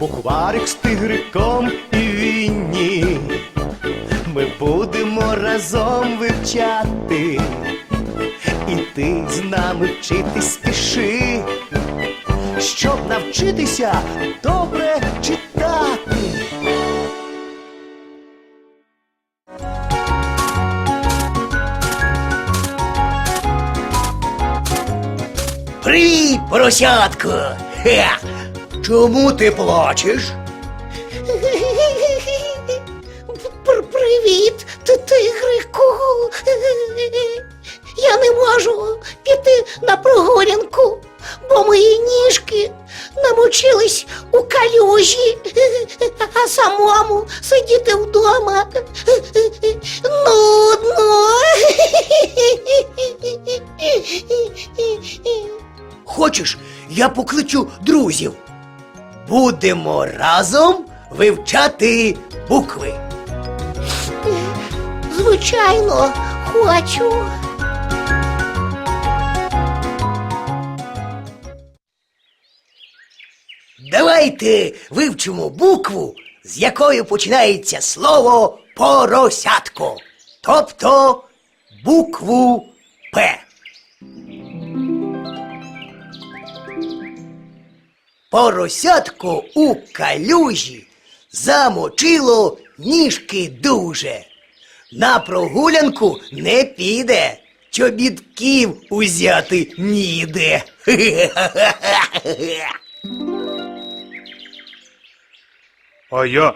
Букварик з тигриком і вінні. Ми будемо разом вивчати. І ти з нами вчитись спіши, щоб навчитися добре читати. Привіт, поросятко! Хе! Чому ти плачеш? Привіт, тигрику. Я не можу піти на прогулянку, бо мої ніжки намочились у калюжі, а самому сидіти вдома нудно. Хочеш, я покличу друзів. Будемо разом вивчати букви. Звичайно, хочу. Давайте вивчимо букву, з якою починається слово поросятко. Тобто букву П. Поросятко у калюжі замочило ніжки дуже. На прогулянку не піде, чобітків узяти ніде. А я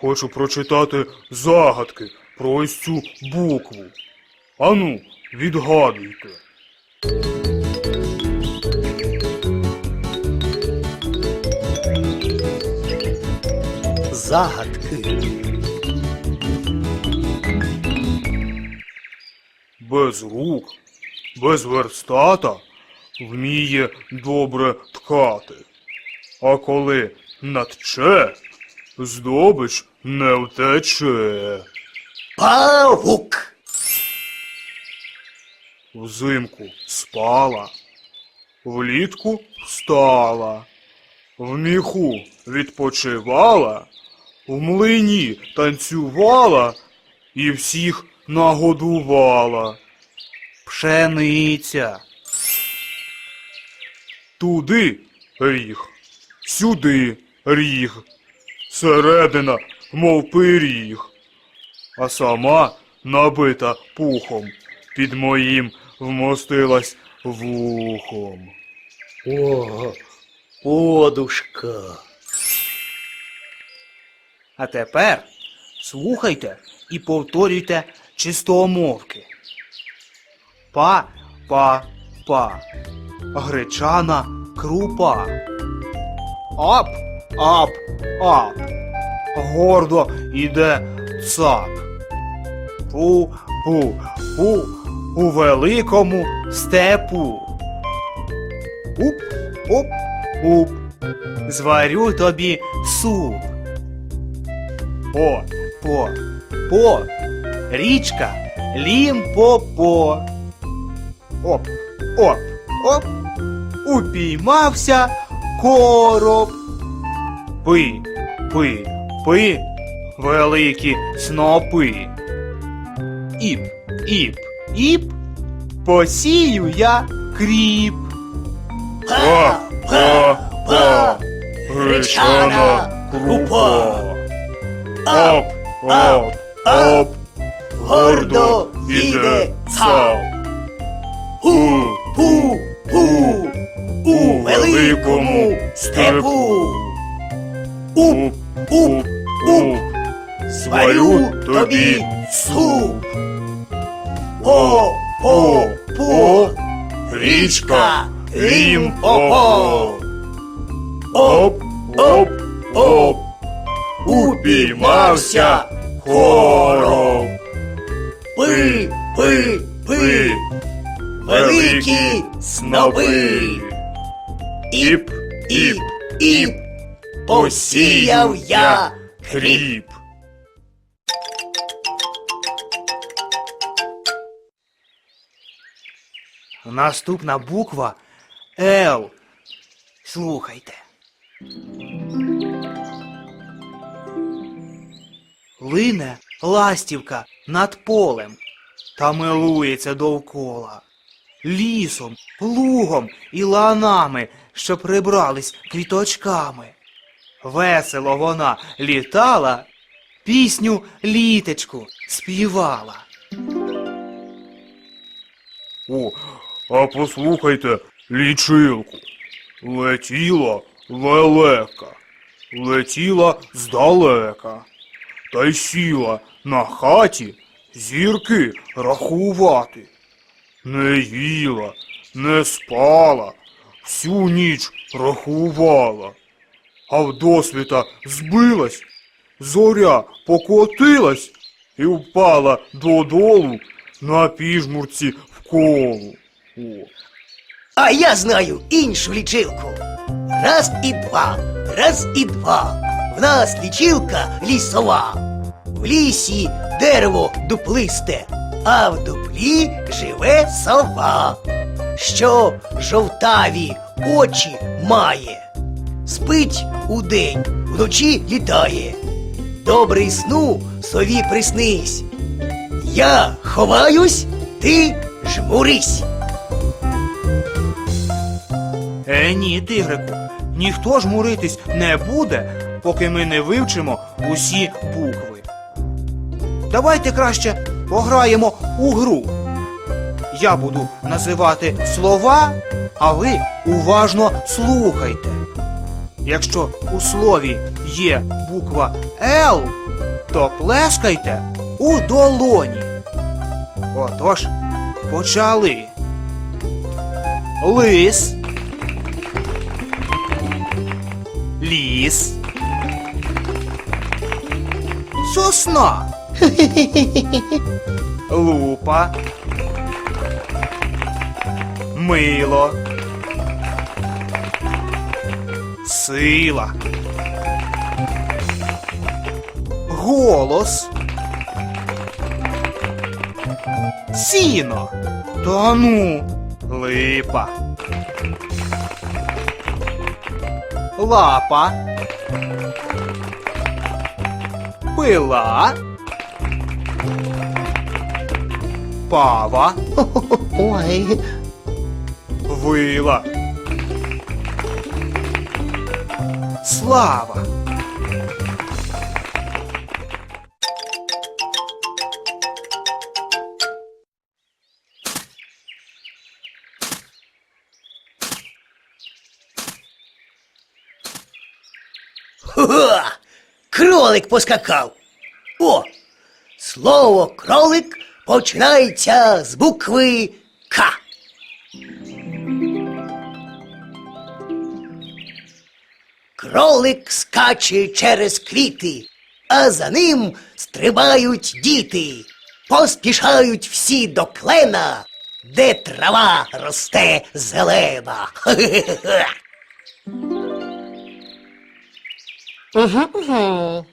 хочу прочитати загадки про ось цю букву. Ану, відгадуйте. Загадки. Без рук, без верстата вміє добре ткати. А коли натче, здобич не втече. Павук. Взимку спала, влітку встала, в міху відпочивала, в млині танцювала і всіх нагодувала. Пшениця. Туди ріг, сюди ріг, середина, мов пиріг а сама, набита пухом, під моїм вмостилась вухом. О, подушка. А тепер слухайте і повторюйте чистомовки. Па, па, па. Гречана крупа. Ап, ап, ап. Гордо іде цап. Пу, пу, пу у великому степу. Уп, уп, уп. Зварю тобі суп. По, по, по, річка, лім-по-по. Оп, оп, оп, упіймався короб. Пи, пи, пи, великі снопи. Іп, іп, іп, посію я кріп. Па, па, па, гречана крупа. Оп, оп, оп, гордо іде цап. Пу, пу, пу, у великому степу. Уп, уп, уп, зварю тобі суп. По, по, по, річка, рім, по, Оп, оп, оп, упіймався короб. Пи, пи, пи, великі снопи. Іп, Іп, іп, посіяв я кріп. Наступна буква Л. Слухайте. Лине ластівка над полем та милується довкола, лісом, лугом і ланами, що прибрались квіточками. Весело вона літала, пісню літечку співала. О, а послухайте лічилку. Летіла лелека, летіла здалека, та й сіла на хаті зірки рахувати. Не їла, не спала, всю ніч рахувала, а вдосвіта збилась, зоря покотилась і впала додолу на піжмурці в колу. О. А я знаю іншу лічилку. Раз і два, раз і два. В нас лічилка лісова. В лісі дерево дуплисте, а в дуплі живе сова, що жовтаві очі має. Спить удень, вночі літає. Добрий сну сові приснись. Я ховаюсь, ти жмурись. Е, ні, тигрику, ніхто ж муритись не буде, поки ми не вивчимо усі букви. Давайте краще пограємо у гру. Я буду називати слова, а ви уважно слухайте. Якщо у слові є буква Л, то плескайте у долоні. Отож, почали. Лис. Ліс. Сосна. Лупа. Мило. Сила. Голос. Сіно. Та ну. Липа. Лапа. Пила. Пава. Ой, Вила. Слава. Хо! Кролик поскакав. О! Слово кролик починається з букви К. Кролик скаче через квіти, а за ним стрибають діти. Поспішають всі до клена, де трава росте зелена. Хе-хе-хе. Угу, угу.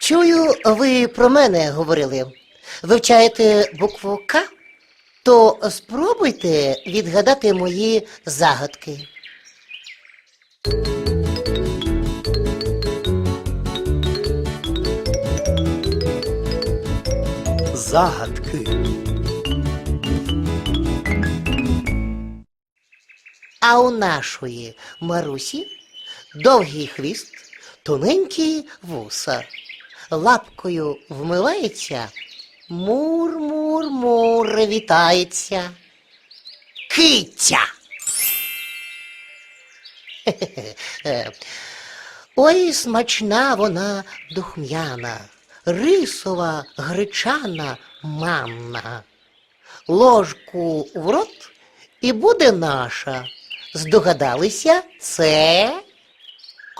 Чую, ви про мене говорили. Вивчаєте букву К? То спробуйте відгадати мої загадки. Загадки. А у нашої Марусі довгий хвіст, тоненькі вуса. Лапкою вмивається, мур-мур-мур вітається. Киця. Е, Ой, смачна вона духмяна, рисова, гречана, манна. Ложку в рот і буде наша. Здогадалися, це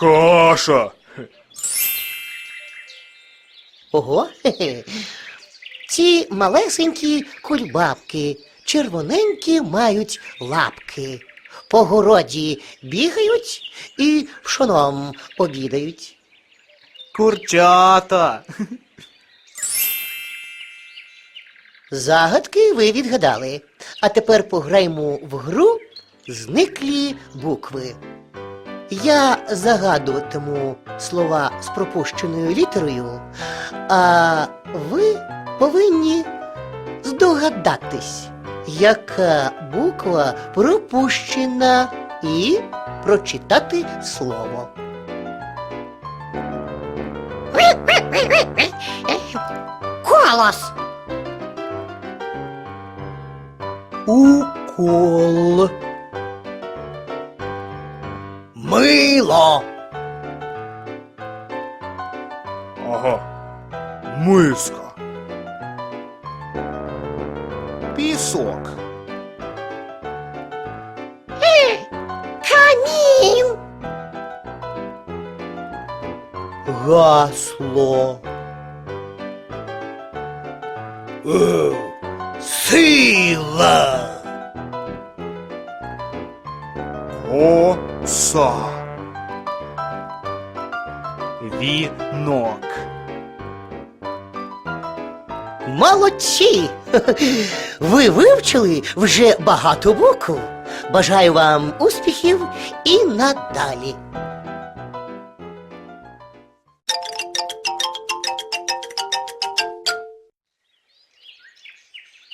Каша. ого. хе-хе. Ці малесенькі кульбабки, червоненькі мають лапки. По городі бігають і пшоном обідають. Курчата. Загадки ви відгадали. А тепер пограємо в гру зниклі букви. Я загадуватиму слова з пропущеною літерою, а ви повинні здогадатись, яка буква пропущена, і прочитати слово. Колос. Укол. Мило. Ага. Миска. Пісок. Камін. Гасло. Е, Сила. Молодці! Ви вивчили вже багато букв. Бажаю вам успіхів і надалі.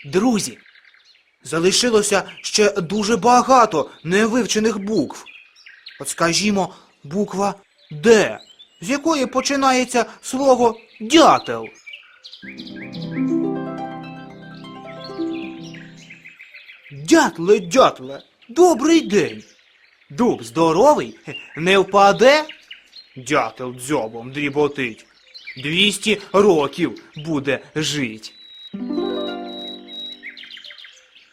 Друзі, залишилося ще дуже багато невивчених букв. От скажімо, буква Д, з якої починається слово дятел. Дятле, дятле, добрий день. Дуб здоровий, не впаде? Дятел дзьобом дріботить. Двісті років буде жить.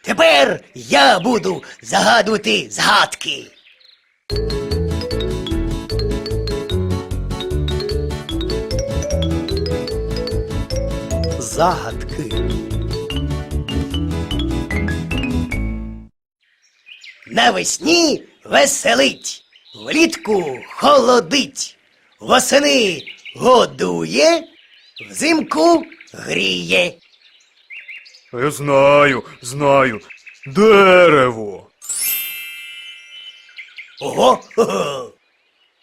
Тепер я буду загадувати згадки. Загадки. Навесні веселить, влітку холодить, восени годує, взимку гріє. Я знаю, знаю. Дерево. Ого.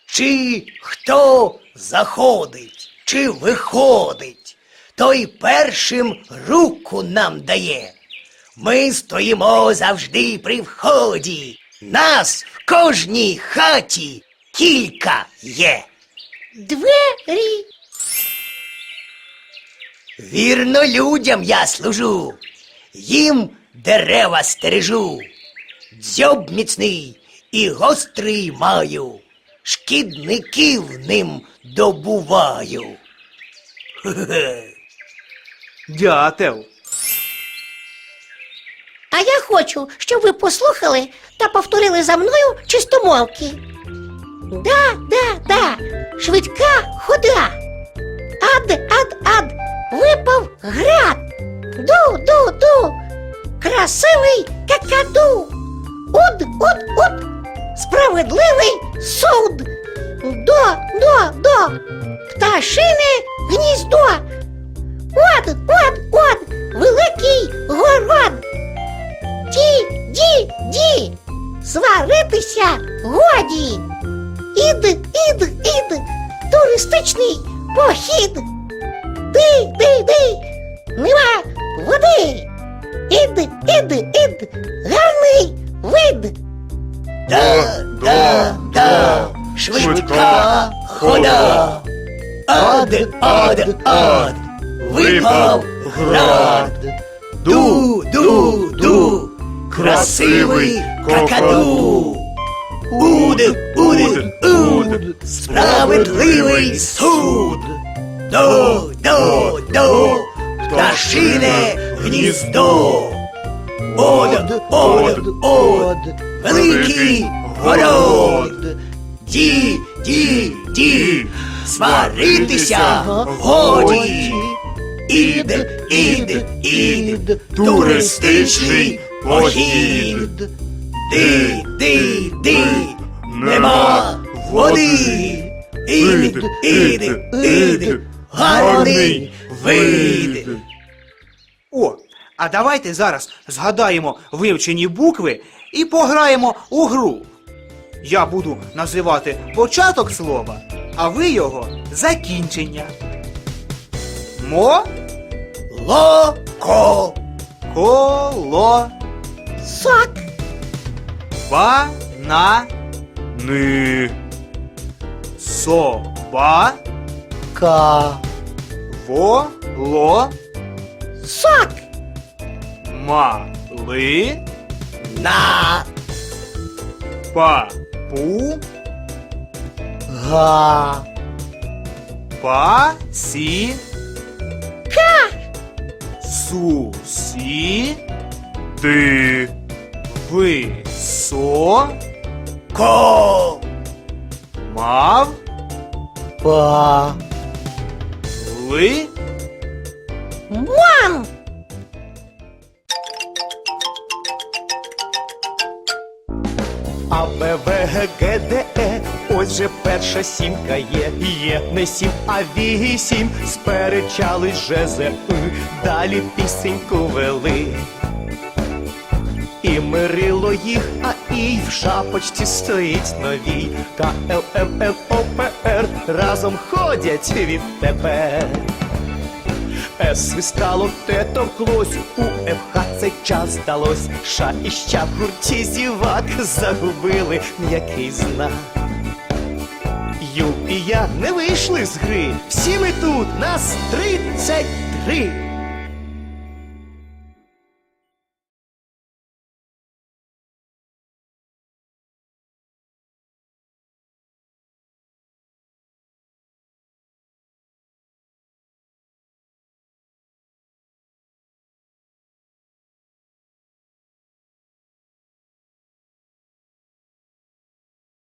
Чи хто заходить, чи виходить, той першим руку нам дає. Ми стоїмо завжди при вході. Нас в кожній хаті кілька є. Двері. Вірно людям я служу, їм дерева стережу. Дзьоб міцний і гострий маю, шкідників ним добуваю. Хе-хе. Дятел. А я хочу, щоб ви послухали та повторили за мною чистомовки. Да, да, да, швидка хода. Ад, ад, ад, випав град. Ду, ду, ду, красивий какаду. Уд, уд, уд, справедливий гарний вид. Да, да, да, швидка хода. Ад, ад, ад, випав град. Ду, ду, ду, красивий какаду. Уд, уд, уд, справедливий суд. До, до, до, пташине гніздо. Од, од, од, великий город. Ді, ді, ді, сваритися годі. Ід, ід, ід, туристичний похід. Ди, ди, ди, нема води. Ід, ід, ід, гарний вид. О, а давайте зараз згадаємо вивчені букви і пограємо у гру. Я буду називати початок слова, а ви його закінчення. Мо Локо. коло Сок. ба на Ни. соба Ка. во ло Сок. Мали На. па пу Га. па сі ка су сі Ти. ви со Ко. мав Па. ли Мон. А Б, В, Г, Г, Д, Е, ось же перша сімка є, є не сім, а вісім, сперечались же з И, далі пісеньку вели. І мирило їх, а і в шапочці стоїть новій. К, Л, М, Н, О, П, Р разом ходять відтепер. С свистало, те товклось, у ФХ цей час здалось. Ша і ща в гурті зівак загубили м'який знак. Ю і я не вийшли з гри. Всі ми тут, нас тридцять три.